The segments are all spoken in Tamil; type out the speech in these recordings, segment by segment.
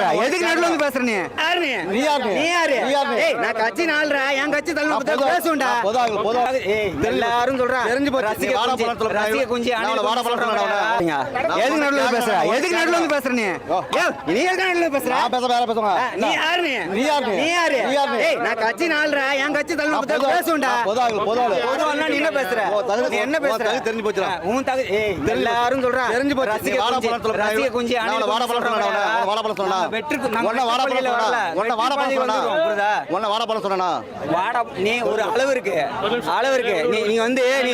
பேசுற எதுக்கு நடுவுல வந்து பேசுற நீ யாரு நீ நீ யாரு நீ? நீ யாரு நீ யாரு நீ? ஏய் நான் கட்சி நாள்றா என் கட்சி தலைமை பேசுண்டா ஏய் எல்லாரும் சொல்றா தெரிஞ்சு போச்சு. ரசிக வாடா சொல்ற. ரசிக குஞ்சு அவனை வாடா சொல்றா. சொல்றேன். எதுக்கு நடுவுல வந்து பேசுற எதுக்கு நடுவுல வந்து பேசுற நீ. ஏய், நீ எதுக்கு நடுவுல வந்து பேசுற நான் பேச வேற பேசுவாங்க ஆ, நீ யாரு நீ நீ யாரு நீ? நீ யாரு நீ யாரு நீ? ஏய் நான் கட்சி நாள்றா என் கட்சி தலைமை பொதுவா- பேசுண்டா நீ என்ன பேசுற நீ என்ன பேசுற தெரிஞ்சு போச்சுடா. உன் தகுதி ஏய் எல்லாரும் சொல்றா தெரிஞ்சு போச்சு. ரசிக குஞ்சு, அவனை வாடா. சொன்னேனா? அவனை வாடா? நாங்க வெற்றி உன்னை வாடா சொன்னேனா? வரல. உன்னை வாடா சொன்னேனா? வந்துருவோம், புரியுதா? உன்னை வாடா? வாடா நீ ஒரு அளவு இருக்கு அளவு இருக்கு நீ நீ வந்து நீ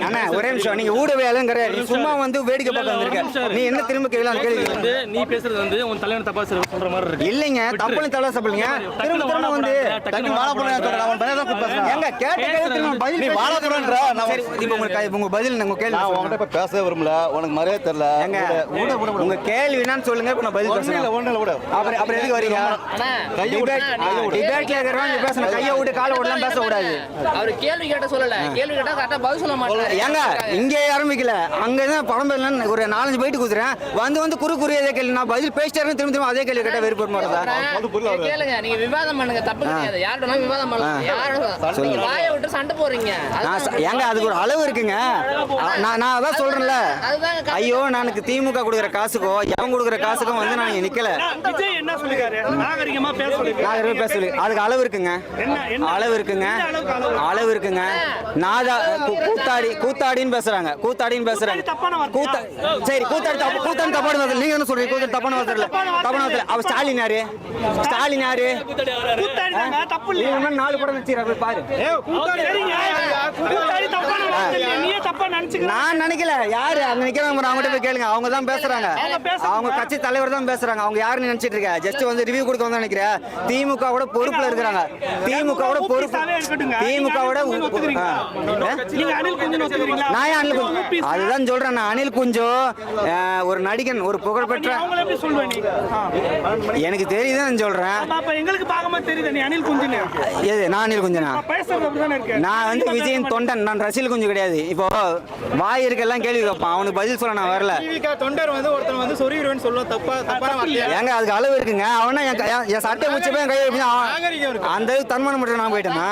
அண்ணா ஒரே நிமிஷம் நீங்க ஊடகவியலங்கிற நீ சும்மா வந்து வேடிக்கை பார்க்க வந்திருக்க நீ என்ன திரும்ப அந்த கேள்வி வந்து நீ பேசுறது வந்து உன் தலைவன் தப்பா சொல்ற- மாதிரி இருக்கு இல்லைங்க தப்புன்னு தலை சாப்பிடுங்க திரும்ப திரும்ப வந்து டக்குனு வாடா. அவன். எங்க கேட்ட கேள்வி திரும்ப பதில் நீ வாடா போடான்ற, நான் இப்ப உங்களுக்கு உங்க பதில் உங்க கேள்வி நான் உன்கிட்ட இப்ப பேசவே விரும்பல உனக்கு மரியாதை தெரியல எங்க. உங்க கேள்வி என்னன்னு சொல்லுங்க இப்ப நான் பதில் பேசுறேன் இல்ல, விடு. அப்புறம் அப்புறம் எதுக்கு வரீங்க. டிபேட்ல இருக்கிறவங்க பேசணும். கையை விட்டு காலை விடலாம் பேசக்கூடாது அவரு கேள்வி கேட்ட சொல்லல. கேள்வி கேட்டா கரெக்டா பதில் சொல்ல மாட்டாரு. ஏங்க இங்கே ஆரம்பிக்கல. அங்கதான் படம் பேர்ல ஒரு நாலஞ்சு போயிட்டு குடுத்துறேன். வந்து வந்து குறு குறு அதே கேள்வி. நான் பதில் பேசிட்டே திரும்ப திரும்ப அதே கேள்வி கேட்டா வெறுப்பு மாட்டதா. கேளுங்க நீங்க விவாதம் பண்ணுங்க. தப்பு கிடையாது. யார்கிட்ட விவாதம் பண்ணலாம். யாரும் வாயை விட்டு சண்டை போறீங்க நான் ஏங்க அதுக்கு ஒரு அளவு இருக்குங்க. நான் நான் அதான் சொல்றேன்ல. ஐயோ எனக்கு திமுக கொடுக்குற காசுக்கோ எவன் கொடுக்குற காசுக்கும் வந்து நான் இங்க நிக்கல. விஜய் என்ன சொல்லிருக்காரு? நாகரிகமா பேச நான் சொல்லிருக்காரு இருபது பேச சொல்லி அதுக்கு அளவு இருக்குங்க. அளவு இருக்குங்க. அளவு? இருக்குங்க. நாதா கூத்தாடி கூத்தாடின்னு பேசுறாங்க. கூத்தாடின்னு பேசுறாங்க? கூத்தா சரி கூத்தாடி தப்பு கூத்தாடி தப்பான வார்த்தை. நீங்க என்ன சொல்றீங்க? கூத்தாடி தப்பான வார்த்தை இல்ல. தப்பான வார்த்தை. அவ ஸ்டாலின் யாரு? ஸ்டாலின் யாரு? நாலு படம் பாரு. சரிங்க. கூத்தாடி தப்பான வார்த்தை நான் நினைக்கல. யாரு? அங்க போய் கேளுங்க. அவங்க தான் பேசுறாங்க. அவங்க கட்சி தலைவர் தான் பேசுறாங்க. அவங்க யாருன்னு நினைச்சிட்டு இருக்க? ஜஸ்ட் வந்து ரிவ்யூ கொடுக்க வந்து நினைக்கிறேன். திமுக வோட பொறுப்புல இருக்கிறாங்க. திமுக வோட பொறுப்பு. திமுக வோட? நான் அனில் குஞ்சு? அதுதான் சொல்றேன். நான் அனில் குஞ்சோ ஒரு நடிகன் ஒரு புகழ்பெற்ற. எனக்கு தெரியுதுன்னு சொல்றேன். எங்களுக்கு தெரியுது. நீ அனில் நான் அனில் குஞ்சனா. நான் வந்து விஜயின் தொண்டன். நான் ரசிகல் குஞ்சு கிடையாது. இப்போ வாய் இருக்கெல்லாம் கேள்வி கேட்பான். அவனுக்கு பதில் சொல்ல நான் வரல. டிவிக்கா தொண்டர் வந்து ஒருத்தன் வந்து சொருகிடுவேன்னு சொல்லுவோம் தப்பா தப்பான வார்த்தையா ஏங்க அதுக்கு அளவு இருக்குங்க. அவனா என் சட்டை முச்சு போய் என் கையை பிடிச்சு அவன் நாகரிகம் இருக்கு. அந்த அளவுக்கு தன்மானம் மட்டும் நான் போயிட்டேனா?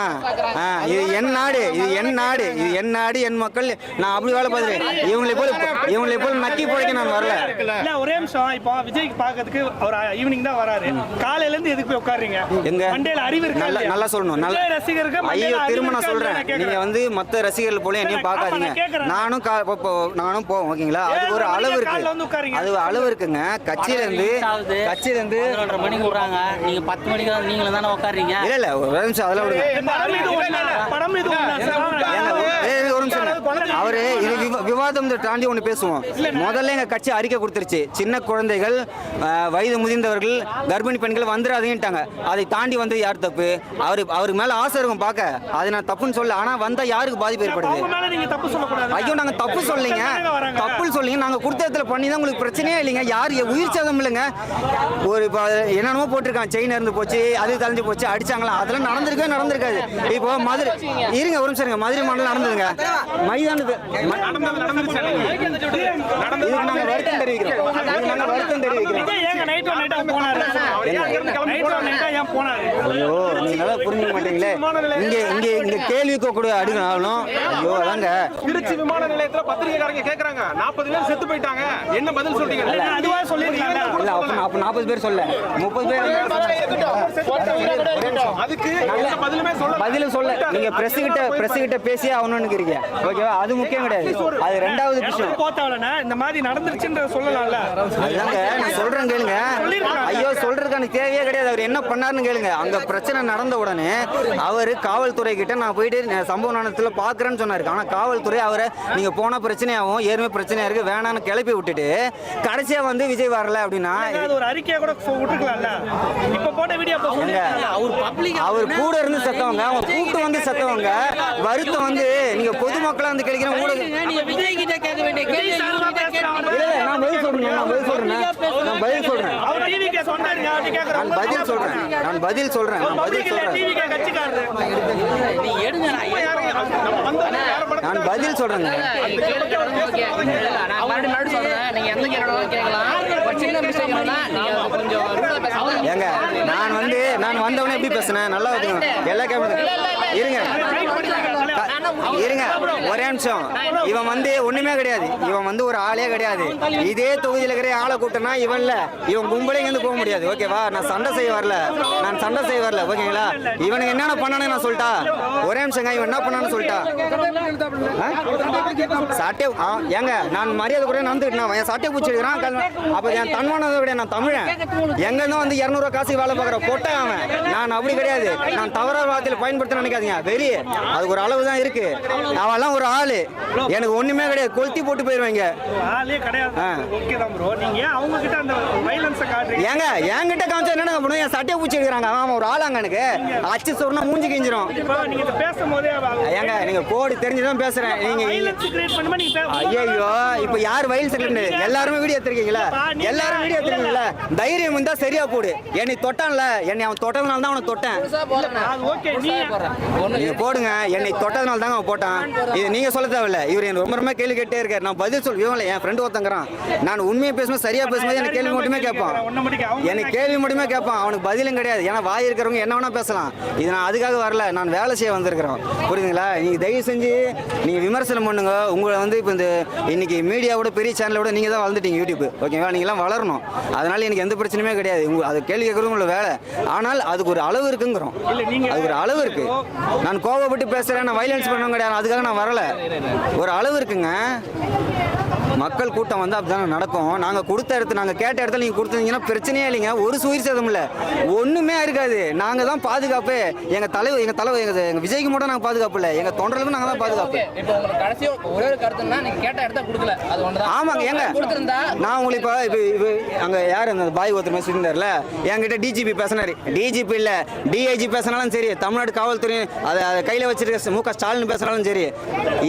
ஆ, இது என் நாடு இது என் நாடு இது என் நாடு என் மக்கள். நான் அப்படி வேலை பார்த்துறேன் இவங்களை போல இவங்களை போல நக்கி போய்க்க நான் வரல. இல்ல, ஒரே நிமிஷம். இப்போ விஜய்க்கு பார்க்கறதுக்கு அவர் ஈவினிங் தான் வராரு. காலையில இருந்து எதுக்கு போய் உட்காருங்க எங்க? மண்டையில அறிவு இருக்கா நல்லா? நல்லா சொல்லணும். நல்லா விஜய் ரசிகருக்கு ஐயோ திரும்ப நான் சொல்றேன். நீங்க. வந்து மத்த ரசிகர்கள் போல என்னையும் பார்க்காதீங்க கேக்குறேன். நானும் கா- போ- போ- நானும் போவோம் ஓகேங்களா? அதுக்கு ஒரு அளவு இருக்கு. அது அளவு இருக்குங்க. கட்சியில இருந்து ஆகுது. கட்சியில இருந்து பதினொன்றரை மணிக்கு விடுறாங்க. நீங்க பத்து மணிக்கு தான் நீங்களும் தானே உட்காருறீங்க? இல்ல இல்ல ஒரு நிமிஷம் அதெல்லாம் விடுங்க. அவரு இது விவா- விவாதம் தாண்டி ஒண்ணு பேசுவோம். முதல்ல எங்க கட்சி அறிக்கை கொடுத்துருச்சு. சின்ன குழந்தைகள் வயது முதிர்ந்தவர்கள் கர்ப்பிணி பெண்கள் வந்துடாதீங்கட்டாங்க அதை தாண்டி வந்து யார் தப்பு? அவரு அவருக்கு மேல ஆசை இருக்கும் பார்க்க அது நான் தப்புன்னு சொல்ல ஆனா வந்தா யாருக்கு பாதிப்பு ஏற்படுது? ஐயோ நாங்க தப்பு சொல்லீங்க. தப்புன்னு சொல்லீங்க. நாங்க கொடுத்த இடத்துல பண்ணி தான் உங்களுக்கு பிரச்சனையே இல்லைங்க. யார் உயிர் சேதம் இல்லைங்க. ஒரு இப்போ என்னென்னமோ போட்டிருக்கான் செயின் இருந்து போச்சு அது தலைஞ்சு போச்சு அடிச்சாங்களா? அதெல்லாம் நடந்திருக்கவே நடந்திருக்காது. இப்போ மதுரை இருங்க ஒரு நிமிஷம் மதுரை மாடல் நடந்ததுங்க. மைதானத்து வருத்தம் தெரிவிக்கிறோம். தெரிவிக்கிறோம்? ஐயோ நீங்க நல்லா புரிஞ்சுக்க மாட்டீங்களே. இங்க இங்க இங்க கேள்விக்கு கூட அடுக்கணும் ஐயோ அதாங்க. திருச்சி விமான நிலையத்துல பத்திரிகைக்காரங்க கேக்குறாங்க. நாற்பது பேர் செத்து போயிட்டாங்க. என்ன பதில் சொல்றீங்க? அதுவா சொல்லிருக்கலாம்ல. இல்ல அப்ப அப்ப நாற்பது பேர் சொல்ல. முப்பது பேர் அதுக்கு பதிலுமே சொல்ல பதிலும் சொல்ல. நீங்க பிரஸ் கிட்ட பிரஸ் கிட்ட பேசியே ஆகணும்னு இருக்கீங்க ஓகேவா? அது முக்கியம் கிடையாது. அது ரெண்டாவது விஷயம். போத்தாவலனா, இந்த மாதிரி நடந்துருச்சுன்ற சொல்லலாம்ல. நான் சொல்றேன் கேளுங்க. ஐயோ சொல்றதுக்கு எனக்கு தேவையே கிடையாது. அவர் என்ன பண்ணாருன்னு கேளுங்க. அங்க பிரச்சனை நடந்த உடனே அவர் காவல்துறை கிட்ட நான் போயிட்டு சம்பவ நேரத்துல பாக்குறேன்னு சொன்னாரு. ஆனா காவல்துறை அவரை நீங்க போன பிரச்சனையாகும். ஏற்கனவே பிரச்சனையா இருக்கு. வேணான்னு கிளப்பி விட்டுட்டு கடைசியா வந்து விஜய் வரல அப்படின்னா ஏதாவது ஒரு அறிக்கையை கூட விட்டுருக்கலாம்ல. இப்ப போட்ட வீடியோ. அவர் பப்ளிக் அவர் கூட இருந்து செத்தவங்க அவங்க கூட்டு வந்து செத்தவங்க வருத்தம் வந்து நீங்க பொதுமக்களா வந்து கிடைக்கிற விஜய் கிட்ட கேட்க வேண்டிய கேள்வி நான் பதில் சொல்றேன் நான் பதில் சொல்றேன் நான் பதில் சொல்றேன். நான் பதில் சொல்றேன். நான் பதில் சொல்றேன் நான் பதில் சொல்றேன். நான் பதில் சொல்றேங்க. ஏங்க நான் வந்து நான் வந்தவனே எப்படி பேசுனேன்? நல்லா வச்சுக்கோங்க. எல்லா கேமரா இருங்க இருங்க. ஒரே நிமிஷம். இவன் வந்து ஒண்ணுமே கிடையாது. இவன் வந்து ஒரு ஆளே கிடையாது. இதே தொகுதியில் இருக்கிற ஆளை கூப்பிட்டனா இவன் இல்ல. இவன் கும்பலே இருந்து போக முடியாது. ஓகேவா? நான் சண்டை செய்ய வரல. நான் சண்டை செய்ய வரல. ஓகேங்களா? இவனுக்கு என்னென்ன பண்ணானு நான் சொல்லிட்டா? ஒரே நிமிஷங்க. இவன் என்ன பண்ணான்னு சொல்லிட்டா? சட்டை ஆ, ஏங்க நான் மரியாதை கூட நடந்துக்கிட்டேன் என் சட்டை பூச்சிருக்கிறான் அப்போ என் தன்மானதை விட நான் தமிழன். எங்க இருந்தும் வந்து இரநூறுவா காசுக்கு வேலை பார்க்குற பொட்டை அவன். நான் அப்படி கிடையாது. நான் தவறான வார்த்தையில் பயன்படுத்த நினைக்காதீங்க. வெளியே. அதுக்கு ஒரு அளவு தான் இருக்கு. அவெல்லாம் ஒரு ஆளு. எனக்கு ஒண்ணுமே கிடையாது. கொளுத்தி போட்டு போயிருவாங்க. ஆளே கிடையாது. ஆ. ஓகே தான் ப்ரோ நீங்க ஏன் அவங்க கிட்ட அந்த வைலன்ஸை காட்டுறீங்க? ஏங்க என்கிட்ட காமிச்சா என்னங்க பண்ணும் என் சட்டையை பூச்சி எடுக்கிறாங்க அவன் ஒரு ஆளாங்க எனக்கு. அச்சு சொன்னா மூஞ்சி கிஞ்சிரும். இப்போ நீங்க இதை பேசும்போதே ஏங்க நீங்க கோடி தெரிஞ்சுதான் பேசுறேன். நீங்க வைலன்ஸ் கிரியேட் பண்ணுமா? நீங்க ஐயோ இப்ப யார் வயல் செகண்ட் எல்லாருமே வீடியோ எடுத்திருக்கீங்களா? எல்லாரும் வீடியோ எடுத்திருக்கீங்களா? தைரியம் இருந்தா சரியா போடு. என்னை தொட்டான்ல. என்னை அவன் தொட்டதுனால தான் அவனை தொட்டேன். ஓகே நீங்க போடுங்க. என்னை தொட்டதுனால தாங்க அவன் போட்டான். நீங்க சொல்ல தேவையில்ல. இவர் எனக்கு ரொம்ப ரொம்ப கேள்வி கேட்டே இருக்காரு. நான் பதில் சொல் இவன் என் ஃப்ரெண்டு ஒருத்தங்கிறான் நான் உண்மையை பேசும்போது சரியா பேசும்போது எனக்கு கேள்வி மட்டுமே கேட்பான். எனக்கு கேள்வி மட்டுமே கேட்பான். அவனுக்கு பதிலும் கிடையாது. ஏன்னா வாய் இருக்கிறவங்க என்ன வேணா பேசலாம். இது நான் அதுக்காக வரல. நான் வேலை செய்ய வந்திருக்கிறோம். புரியுதுங்களா? நீங்க தயவு செஞ்சு நீங்க விமர்சனம் பண்ணுங்க. உங்களை வந்து இப்போ இந்த இன்னைக்கு மீடியாவோட பெரிய சேனலோட நீங்க தான் வளர்ந்துட்டீங்க யூடியூப் ஓகேவா நீங்களாம் வளரணும். அதனால எனக்கு எந்த பிரச்சனையுமே கிடையாது. உங்க அது கேள்வி கேட்கறது உங்களோட வேலை. ஆனால் அதுக்கு ஒரு அளவு இருக்குங்கிறோம். அதுக்கு ஒரு அளவு இருக்கு. நான் கோவப்பட்டு பேசுறேன். நான் வைலன்ஸ் பண்ணவும் கிடையாது. அதுக்காக நான் வரல. ஒரு அளவு இருக்குங்க. மக்கள் கூட்டம் வந்து அப்படிதானே நடக்கும். நாங்க கொடுத்த இடத்துல நாங்க கேட்ட இடத்துல நீங்க கொடுத்தீங்கன்னா பிரச்சனையே இல்லைங்க. ஒரு சுயிர் சேதம் இல்ல. ஒண்ணுமே இருக்காது. நாங்க தான் பாதுகாப்பு. எங்க தலைவர் எங்க தலைவர் எங்க எங்க விஜய்க்கு மட்டும் நாங்க பாதுகாப்பு இல்ல. எங்க தொண்டர்களுக்கும் நாங்க தான் பாதுகாப்பு. இப்போ உங்களுக்கு கடைசி ஒரே ஒரு கருத்துன்னா நீங்க கேட்ட இடத்த கொடுக்கல. அது ஒண்ணுதான். ஆமாங்க ஏங்க. கொடுத்திருந்தா நான் உங்களுக்கு இப்போ இப்போ இப்போ அங்கே யார் அந்த பாய் ஒருத்தர் மாதிரி இருந்தார்ல என்கிட்ட டிஜிபி பேசினாரு. டிஜிபி இல்லை. டிஐஜி பேசினாலும் சரி. தமிழ்நாடு காவல்துறை அதை அதை கையில் வச்சிருக்க மு க ஸ்டாலின் பேசினாலும் சரி.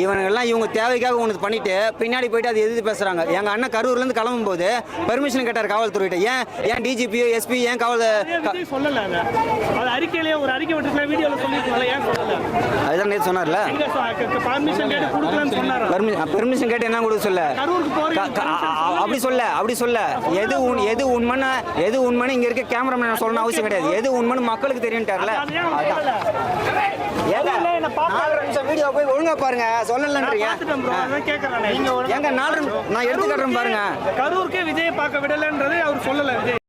இவனுங்கெல்லாம் இவங்க தேவைக்காக ஒன்று பண்ணிட்டு பின்னாடி போயிட்டு அது எதிர்த்து பேசுகிறாங்க எங்கள் அண்ணன் கரூர்லேருந்து கிளம்பும்போது பெர்மிஷன் கேட்டார் காவல்துறையிட்ட. ஏன் ஏன் டிஜிபியோ எஸ்பி ஏன் காவல் க- விஜய் சொல்லல அதை. அது அறிக்கையிலேயே ஒரு அறிக்கை விட்டுருக்கல வீடியோல சொல்லிருக்கல ஏன் சொல்லல? அதுதான் நேற்று சொன்னார்ல. எங்க பர்மிஷன் கேட்டு கொடுக்கலன்னு சொன்னாரா? பெர்மிஷன் கேட்டு என்ன கொடுக்க சொல்ல? அப்படி சொல்ல அப்படி சொல்ல. எது உண் எது உண்மைன்னு எது உண்மைன்னு இங்க இருக்க கேமராமேன் சொல்லணும் அவசியம் கிடையாது. எது உண்மைன்னு மக்களுக்கு தெரியும்ட்டார்ல? ஏங்க, நாலரை நிமிஷம் வீடியோ போய் ஒழுங்கா பாருங்க. சொல்லலன்றீங்க. ஏங்க நாலு நான் எடுத்து காட்டுறேன் பாருங்க. கரூருக்கே விஜய் பார்க்க விடலன்றது அவர் சொல்லல விஜய்.